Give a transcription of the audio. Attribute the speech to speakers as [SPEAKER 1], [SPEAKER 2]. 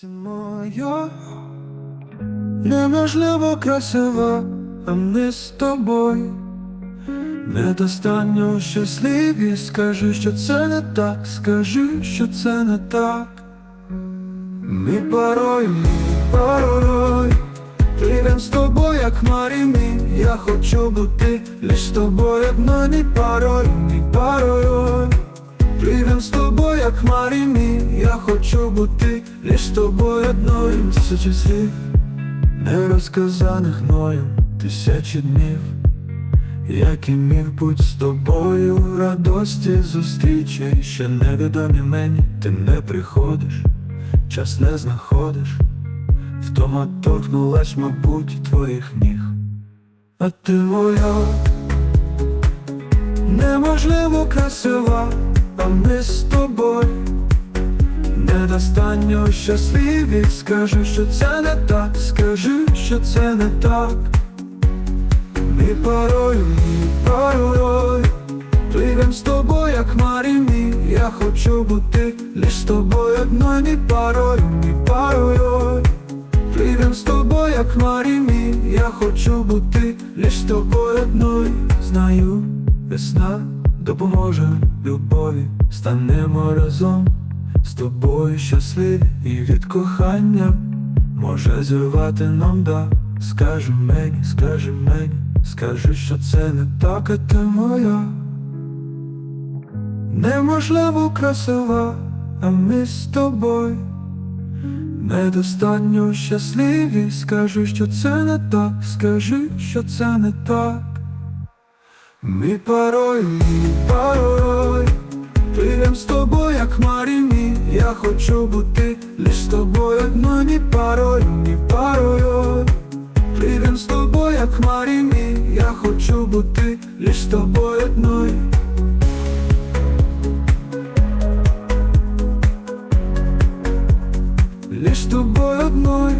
[SPEAKER 1] Моя неможливо красива, а ми з тобою недостанньо щасливі. Скажи, що це не так, скажи, що це не так. Ми парою, ми парою Пливем з тобою, як марі мій Я хочу бути лиш з тобою, одно не парою, не парою хочу бути лиш тобою одною. Тисячі слів, не розказаних мною. Тисячі днів як і міг бути з тобою. В радості зустрічі, ще невідомі мені, ти не приходиш, час не знаходиш, втома торкнулась, мабуть, твоїх ніг. А ти моя. Неможливо красива, а ми з недостанньо щасливі. Скажи, що це не так, скажи, що це не так. Ми парою, ми парою. Пливем з тобою, як марі мій Я хочу бути лиш з тобою одною. Ми парою, ми парою. Пливем з тобою, як марі мій Я хочу бути лиш з тобою одною. Знаю, весна допоможе любові. Станемо разом з тобою щасливі І від кохання. Може зірвати нам да. Скажи мені, скажи мені, скажи, що це не так, а ти моя. Неможливо красива, а ми з тобою. Недостатньо щасливі, скажи, що це не так, скажи, що це не так. Ми парою, ми парою. Пливем з тобою, я хочу бути лиш з тобою одно, ні парою, ні парою. Прийдем з тобою, як хмарі Я хочу бути лиш з тобою одною. Лишь тобой одной